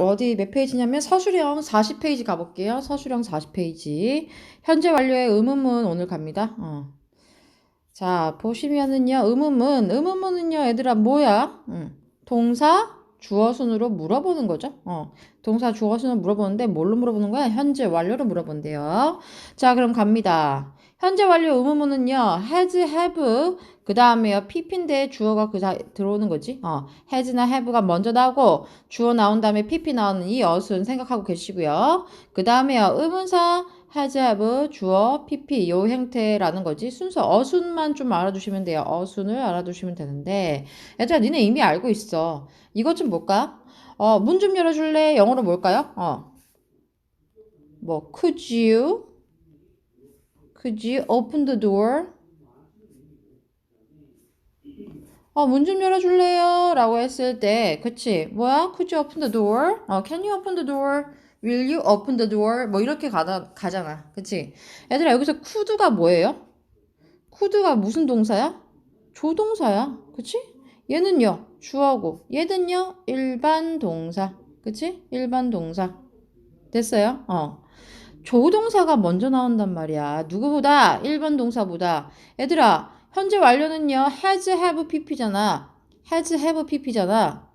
어디 몇 페이지냐면 서술형 40페이지 가볼게요. 서술형 40페이지. 현재 완료의 의문문 오늘 갑니다. 어. 자, 보시면은요, 의문문. 의문문은요, 얘들아, 뭐야? 응. 동사, 주어 순으로 물어보는 거죠. 어. 동사, 주어 순으로 물어보는데, 뭘로 물어보는 거야? 현재 완료로 물어본대요. 자, 그럼 갑니다. 현재 완료 의문문은요, has, have, 그 다음에요, pp인데 주어가 그 사, 들어오는 거지. 어, has나 have가 먼저 나오고, 주어 나온 다음에 pp 나오는 이 어순 생각하고 계시고요. 그 다음에요, 의문사, has, have, 주어, pp, 요 형태라는 거지. 순서, 어순만 좀 알아두시면 돼요. 어순을 알아두시면 되는데, 얘들아, 니네 이미 알고 있어. 이것 좀 볼까? 어, 문 좀 열어줄래? 영어로 뭘까요? 어, 뭐, could you? Could you open the door? 어, 문 좀 열어줄래요? 라고 했을 때, 그치? 뭐야? Could you open the door? 어, can you open the door? Will you open the door? 뭐 이렇게 가다, 가잖아. 그치? 얘들아, 여기서 could가 뭐예요? could가 무슨 동사야? 조동사야. 그치? 얘는요, 주어고, 얘는요, 일반 동사. 그치? 일반 동사. 됐어요? 어. 조동사가 먼저 나온단 말이야. 누구보다? 1번 동사보다. 얘들아, 현재 완료는요, has, have, pp잖아. has, have, pp잖아.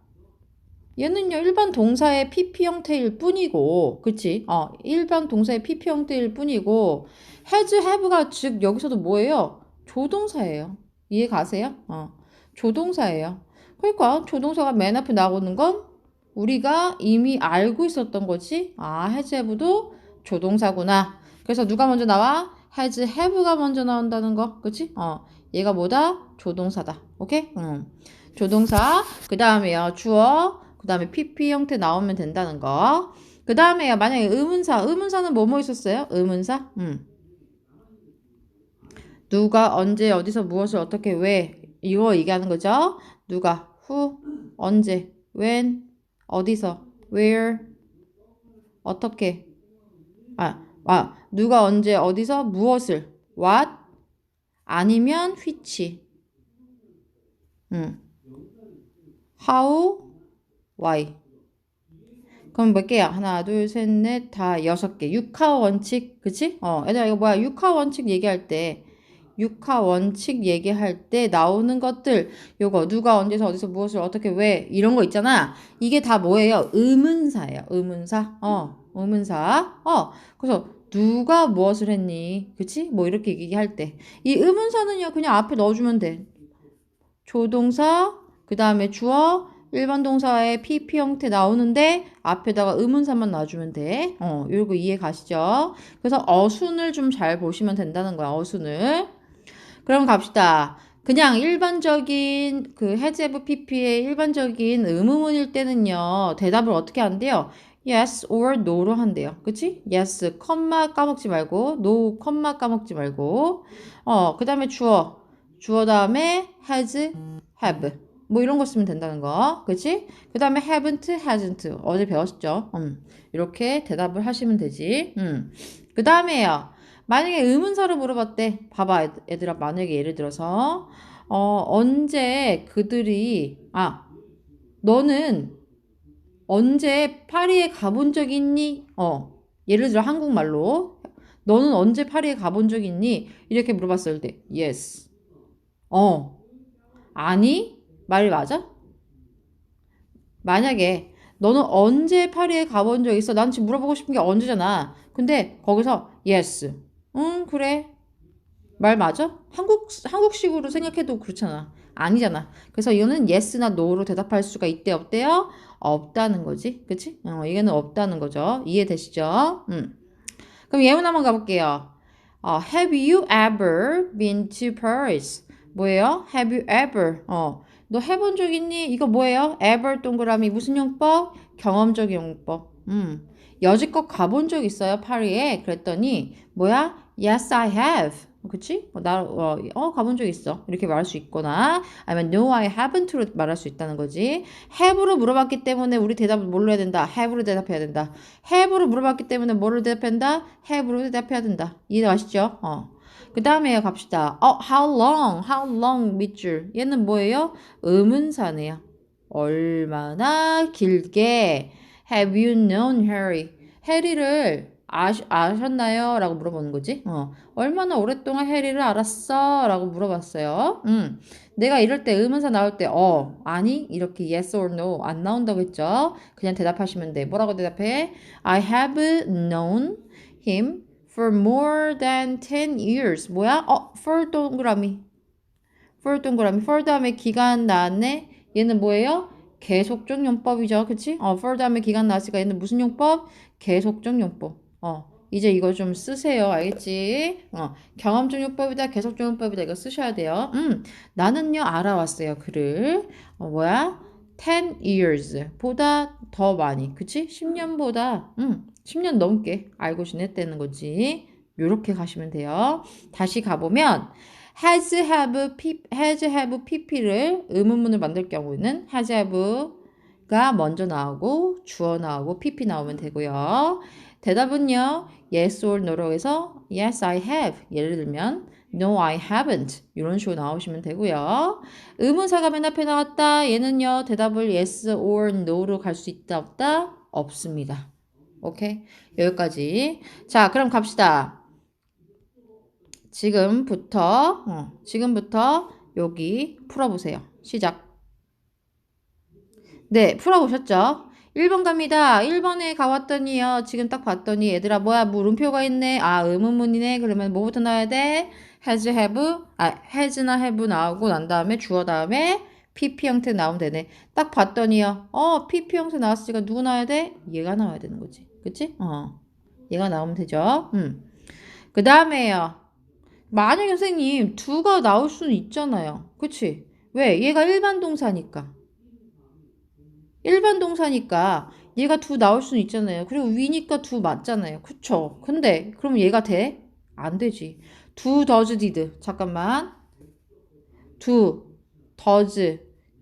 얘는요, 일반 동사의 pp 형태일 뿐이고, 그치? 어, 일반 동사의 pp 형태일 뿐이고, has, have가 즉, 여기서도 뭐예요? 조동사예요. 이해 가세요? 어, 조동사예요. 그러니까, 조동사가 맨 앞에 나오는 건 우리가 이미 알고 있었던 거지. 아, has, have도 조동사구나. 그래서 누가 먼저 나와? has, have가 먼저 나온다는 거. 그치? 어, 얘가 뭐다? 조동사다. 오케이? 응. 조동사. 그 다음에요. 주어. 그 다음에 pp 형태 나오면 된다는 거. 그 다음에요. 만약에 의문사. 의문사는 뭐뭐 있었어요? 의문사? 응. 누가 언제 어디서 무엇을 어떻게 왜 이거 얘기하는 거죠? 누가 who 언제 when 어디서 where 어떻게 아, 아, 누가 언제 어디서 무엇을 what 아니면 which 음. how why 그럼 몇 개야? 하나, 둘, 셋, 넷, 다 여섯 개. 육하 원칙, 그치? 어, 얘들아, 이거 뭐야? 육하 원칙 얘기할 때, 육하 원칙 얘기할 때 나오는 것들, 요거, 누가 언제서 어디서 무엇을 어떻게 왜, 이런 거 있잖아. 이게 다 뭐예요? 의문사예요. 의문사. 어, 의문사. 어, 그래서 누가 무엇을 했니? 그치? 뭐 이렇게 얘기할 때. 이 의문사는요, 그냥 앞에 넣어주면 돼. 조동사, 그 다음에 주어, 일반 동사의 PP 형태 나오는데 앞에다가 의문사만 놔주면 돼. 어, 요거 이해 가시죠? 그래서 어순을 좀 잘 보시면 된다는 거야, 어순을. 그럼 갑시다. 그냥 일반적인 그 해제부 PP의 일반적인 의문문일 때는요, 대답을 어떻게 한대요? Yes or no로 한대요. 그치? yes, 컴마 까먹지 말고, no, 컴마 까먹지 말고. 어, 그 다음에 주어. 주어 다음에 has, have. 뭐 이런 거 쓰면 된다는 거. 그치? 그 다음에 haven't, hasn't. 어제 배웠죠? 음, 이렇게 대답을 하시면 되지. 음. 그 다음에요. 만약에 의문사를 물어봤대. 봐봐, 얘들아. 만약에 예를 들어서, 어, 언제 그들이, 아, 너는 언제 파리에 가본 적 있니? 어, 예를 들어 한국말로. 너는 언제 파리에 가본 적 있니? 이렇게 물어봤을 때, yes. 어, 아니? 말이 맞아? 만약에 너는 언제 파리에 가본 적 있어? 난 지금 물어보고 싶은 게 언제잖아. 근데 거기서 yes. 응, 그래. 말 맞아? 한국 한국식으로 생각해도 그렇잖아. 아니잖아. 그래서 이거는 yes나 no로 대답할 수가 있대 없대요? 없다는 거지. 그치? 어, 이게는 없다는 거죠. 이해되시죠? 음. 그럼 예문 한번 가볼게요. 어, have you ever been to Paris? 뭐예요? have you ever? 어, 너 해본 적 있니? 이거 뭐예요? ever 동그라미 무슨 용법? 경험적 용법. 음. 여지껏 가본 적 있어요? 파리에? 그랬더니 뭐야? Yes, I have. 그치? 어, 나, 어, 어, 가본 적 있어. 이렇게 말할 수 있거나, 아니면 no, I haven't로 말할 수 있다는 거지. have로 물어봤기 때문에 우리 대답을 뭘로 해야 된다? have로 대답해야 된다. have로 물어봤기 때문에 뭐로 대답한다? have로 대답해야 된다. 이해 가시죠? 어. 그 다음에 갑시다. 어, how long? how long 밑줄. 얘는 뭐예요? 의문사네요. 얼마나 길게. Have you known Harry? 해리를 아시, 아셨나요? 라고 물어보는 거지. 어. 얼마나 오랫동안 해리를 알았어? 라고 물어봤어요. 음. 내가 이럴 때 의문사 나올 때, 어, 아니, 이렇게 yes or no 안 나온다고 했죠. 그냥 대답하시면 돼. 뭐라고 대답해? I have known him for more than 10 years. 뭐야? 어, for 동그라미. for 동그라미. for 다음에 기간 나왔네. 얘는 뭐예요? 계속적 용법이죠. 그치? 어, for 다음에 기간 나왔으니까 얘는 무슨 용법? 계속적 용법. 어, 이제 이거 좀 쓰세요. 알겠지? 어, 계속적 용법이다. 이거 쓰셔야 돼요. 음, 나는요, 알아왔어요. 글을. 어, 뭐야? 10 years. 보다 더 많이. 그치? 10년보다, 음, 10년 넘게 알고 지냈다는 거지. 요렇게 가시면 돼요. 다시 가보면, has have, p, has have pp를 의문문을 만들 경우에는 has have 가 먼저 나오고 주어 나오고 pp 나오면 되고요. 대답은요. yes or no로 해서 yes I have 예를 들면 no I haven't 이런 식으로 나오시면 되고요. 의문사가 맨 앞에 나왔다. 얘는요. 대답을 yes or no로 갈 수 있다 없다? 없습니다. 오케이? 여기까지. 자, 그럼 갑시다. 지금부터 어, 지금부터 여기 풀어보세요. 시작. 네, 풀어보셨죠? 1번 갑니다. 1번에 가왔더니요. 지금 딱 봤더니 얘들아 뭐야 물음표가 있네. 아 의문문이네. 그러면 뭐부터 나와야 돼? has, have, 아 has나 have 나오고 난 다음에 주어 다음에 pp 형태 나오면 되네. 딱 봤더니요. 어 pp 형태 나왔으니까 누구 나와야 돼? 얘가 나와야 되는 거지. 그치? 어 얘가 나오면 되죠. 음. 그 다음에요. 만약 선생님 두가 나올 수는 있잖아요. 그치? 왜? 얘가 일반 동사니까. 일반 동사니까 얘가 두 나올 수는 있잖아요. 그리고 위니까 두 맞잖아요. 그쵸? 근데 그럼 얘가 돼? 안 되지. 두 does did. 잠깐만. 두 does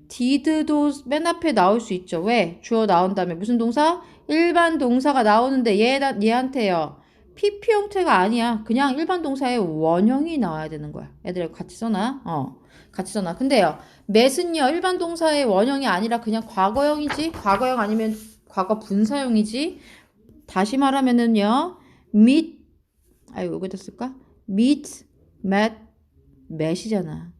did도 맨 앞에 나올 수 있죠. 왜? 주어 나온 다음에 무슨 동사? 일반 동사가 나오는데 얘, 얘한테요. PP 형태가 아니야. 그냥 일반 동사의 원형이 나와야 되는 거야. 애들 같이 써놔. 어. 같이 써놔. 근데요. met은요. 일반 동사의 원형이 아니라 그냥 과거형이지. 과거형 아니면 과거 분사형이지. 다시 말하면은요. meet 아유, 여기다 쓸까? meet, met, met이잖아.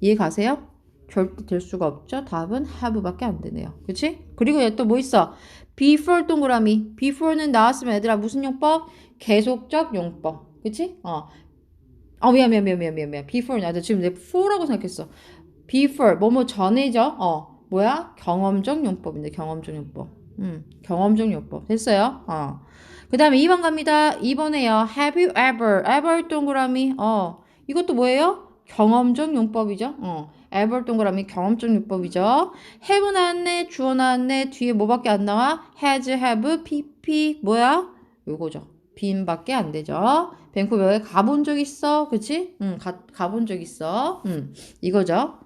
이해 가세요? 절대 될 수가 없죠. 답은 have밖에 안 되네요. 그치? 그리고 얘 또 뭐 있어? before 동그라미. before는 나왔으면 얘들아 무슨 용법? 계속적 용법. 그치? 어. 어, 미안, 미안, 미안, 미안, 미안, 미안. before 나도 지금 내 for라고 생각했어. before 뭐뭐 전에죠. 어. 뭐야? 경험적 용법인데 경험적 용법. 음, 경험적 용법. 됐어요? 어. 그 다음에 2번 갑니다. 2번에요. Have you ever? ever 동그라미. 어. 이것도 뭐예요? 경험적 용법이죠. 어. ever 동그라미 경험적 용법이죠. have 나왔네, 주어 나왔네, 뒤에 뭐밖에 안 나와? has, have, pp 뭐야? 요거죠. 빈밖에 안 되죠. 밴쿠버에 가본 적 있어? 그치? 응, 가, 가본 적 있어. 응, 이거죠.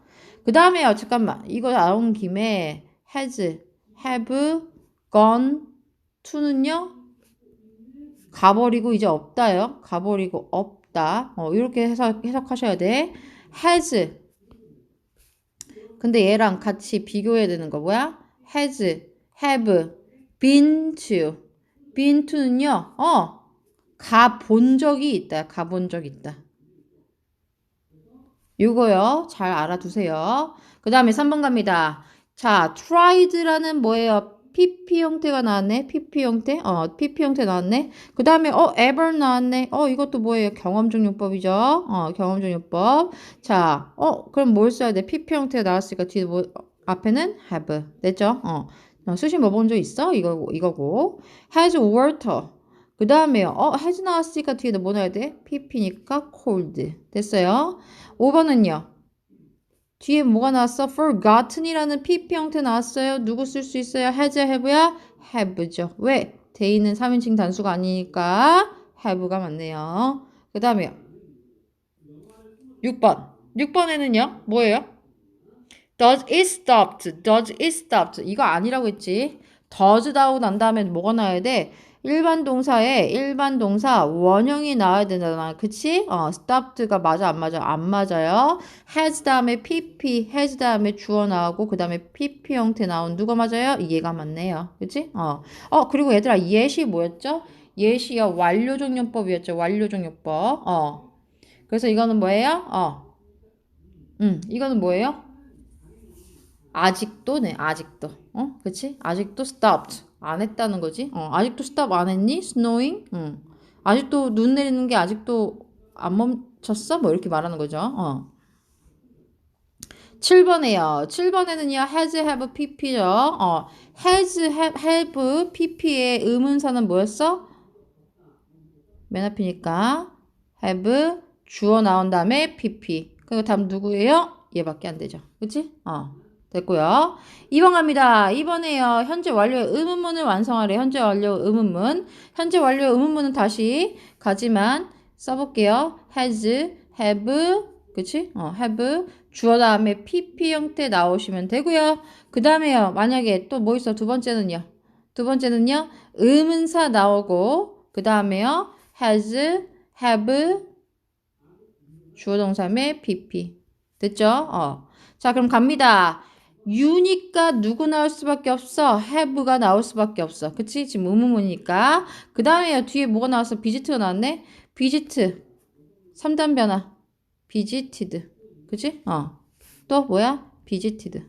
그 다음에요. 잠깐만. 이거 나온 김에 has, have, gone to는요? 가버리고 이제 없다요. 가버리고 없다. 어, 이렇게 해석, 해석하셔야 돼. has. 근데 얘랑 같이 비교해야 되는 거 뭐야? has, have, been to. been to는요, 어, 가본 적이 있다. 가본 적 있다. 이거요. 잘 알아두세요. 그 다음에 3번 갑니다. 자, tried라는 뭐예요? PP 형태가 나왔네. PP 형태. 어, PP 형태 나왔네. 그 다음에 어, ever 나왔네. 어, 이것도 뭐예요? 경험적 용법이죠. 어, 경험적 용법. 자, 어, 그럼 뭘 써야 돼? PP 형태가 나왔으니까 뒤에 뭐 앞에는 have. 됐죠? 어. 수시 먹어본 적 있어? 이거, 이거고. has water. 그 다음에요. 어, has 나왔으니까 뒤에 뭐 넣어야 돼? pp니까 cold. 됐어요? 5번은요. 뒤에 뭐가 나왔어? forgotten이라는 pp 형태 나왔어요. 누구 쓸 수 있어요? has, have야? have죠. 왜? 대인은 3인칭 단수가 아니니까 have가 맞네요. 그 다음에요. 6번. 6번에는요. 뭐예요? Does it stopped? Does it stopped? 이거 아니라고 했지. does 나오고 난 다음에 뭐가 나와야 돼? 일반 동사에 일반 동사 원형이 나와야 된다잖아. 그치? 어, stopped가 맞아, 안 맞아? 안 맞아요. has 다음에 pp, has 다음에 주어 나오고, 그 다음에 pp 형태 나온 누가 맞아요? 얘가 맞네요. 그치? 어. 어, 그리고 얘들아, 예시 뭐였죠? 예시요. 완료종료법이었죠. 완료종료법. 어. 그래서 이거는 뭐예요? 어. 음, 이거는 뭐예요? 아직도 네, 아직도. 어? 그치? 아직도 stopped. 안 했다는 거지. 어, 아직도 stop 안 했니? snowing? 응. 아직도 눈 내리는 게 아직도 안 멈췄어? 뭐 이렇게 말하는 거죠. 어. 7번에요. 7번에는요, has, have, pp죠. 어, has, have, pp의 의문사는 뭐였어? 맨 앞이니까 have, 주어 나온 다음에 pp. 그리고 다음 누구예요? 얘밖에 안 되죠. 그치? 어. 됐고요. 2번 갑니다. 2번에요. 현재 완료의 의문문을 완성하래. 현재 완료 의문문. 현재 완료 의문문은 다시 가지만 써볼게요. has, have, 그치? 어, have, 주어 다음에 pp 형태 나오시면 되고요. 그 다음에요. 만약에 또 뭐 있어? 두 번째는요. 두 번째는요. 의문사 나오고 그 다음에요. has, have, 주어 동사에 pp. 됐죠? 어. 자, 그럼 갑니다. 유니까 누구 나올 수밖에 없어? have가 나올 수밖에 없어. 그치? 지금 의문문이니까. 그 다음에 뒤에 뭐가 나왔어? 비지트가 나왔네? 비지트. 3단 변화. 비지티드. 그치? 어. 또 뭐야? 비지티드.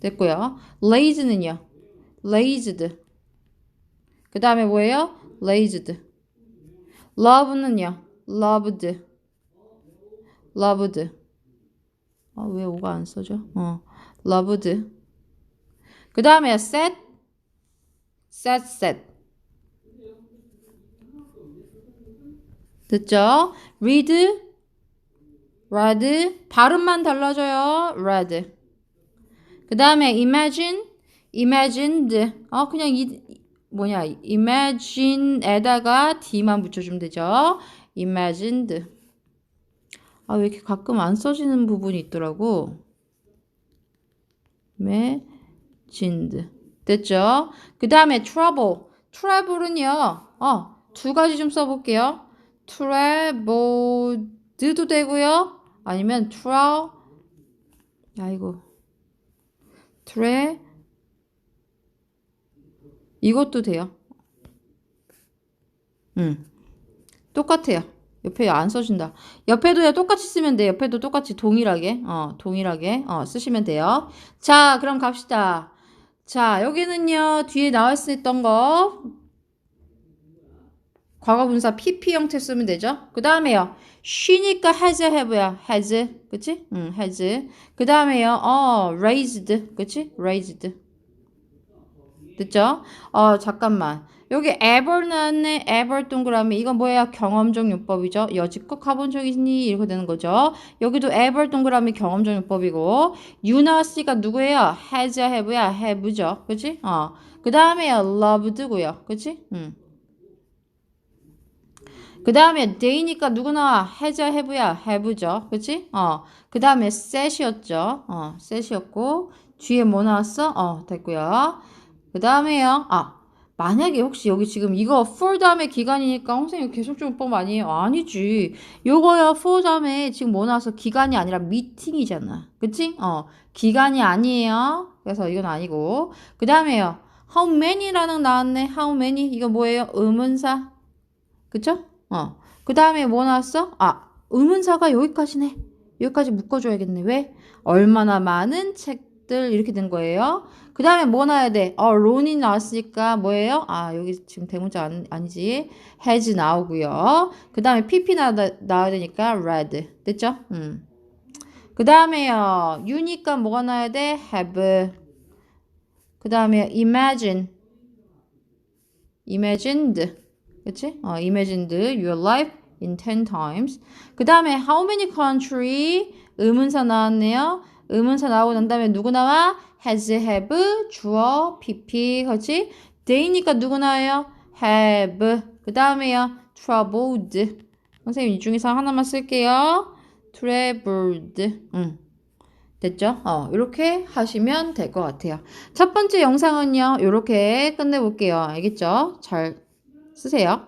됐고요. lazy는요? lazed. 그 다음에 뭐예요? lazed. love는요? loved. loved. 아, 왜 오가 안 써져? 어. Loved. 그 다음에 set, set, set. 됐죠? read, read. 발음만 달라져요. read. 그 다음에 imagine, imagined. 어, 그냥 이, 뭐냐, imagine에다가 d만 붙여주면 되죠. imagined. 아, 왜 이렇게 가끔 안 써지는 부분이 있더라고. Imagined. 됐죠? 그 다음에 trouble. trouble은요, 어, 두 가지 좀 써볼게요. troubled도 되고요. 아니면 trou, 아이고. 트레, 이것도 돼요. 음. 똑같아요. 옆에 안 써진다. 옆에도 똑같이 쓰면 돼. 옆에도 똑같이 동일하게, 어, 동일하게, 어, 쓰시면 돼요. 자, 그럼 갑시다. 자, 여기는요, 뒤에 나와 있었던 거, 과거분사 PP 형태 쓰면 되죠. 그 다음에요, 쉬니까 has, have야. has. 그치? 응, has. 그 다음에요, 어, raised. 그치? raised. 됐죠? 어, 잠깐만. 여기 ever 나왔네. ever 동그라미. 이건 뭐야? 경험적 요법이죠. 여지껏 가본 적 있니? 이렇게 되는 거죠. 여기도 ever 동그라미 경험적 요법이고. you 나왔으니까 누구예요? has, have야. have죠. 그치? 어. 그 다음에요. loved고요. 그치? 응. 그 다음에 day니까 누구 나와? has, have야. have죠. 그치? 어. 그 다음에 set이었죠. 어. set이었고. 뒤에 뭐 나왔어? 어. 됐고요. 그 다음에요. 아. 만약에 혹시 여기 지금 이거 for 다음에 기간이니까 선생님 계속적법 아니에요? 아니지. 요거야 for 다음에 지금 뭐 나와서 기간이 아니라 미팅이잖아. 그치? 어. 기간이 아니에요. 그래서 이건 아니고. 그 다음에요. how many라는 나왔네. how many. 이거 뭐예요? 의문사. 그쵸? 어. 그 다음에 뭐 나왔어? 아, 의문사가 여기까지네. 여기까지 묶어줘야겠네. 왜? 얼마나 많은 책 들 이렇게 된 거예요. 그 다음에 뭐 나와야 돼? 어, 론이 나왔으니까 뭐예요? 아, 여기 지금 대문자 아니, 아니지. has 나오고요. 그 다음에 pp 나, 나와야 되니까 read. 됐죠? 음. 그 다음에요. you니까 뭐가 나와야 돼? have. 그 다음에 imagine. imagined. 그치? 어, imagined your life in 10 times. 그 다음에 how many country 의문사 나왔네요. 의문사 나오고 난 다음에 누구 나와? has, have, 주어, pp, 그렇지? day니까 누구 나와요? have. 그 다음에요. troubled. 선생님 이 중에서 하나만 쓸게요. traveled. 응. 됐죠? 어, 이렇게 하시면 될 것 같아요. 첫 번째 영상은요, 이렇게 끝내볼게요. 알겠죠? 잘 쓰세요.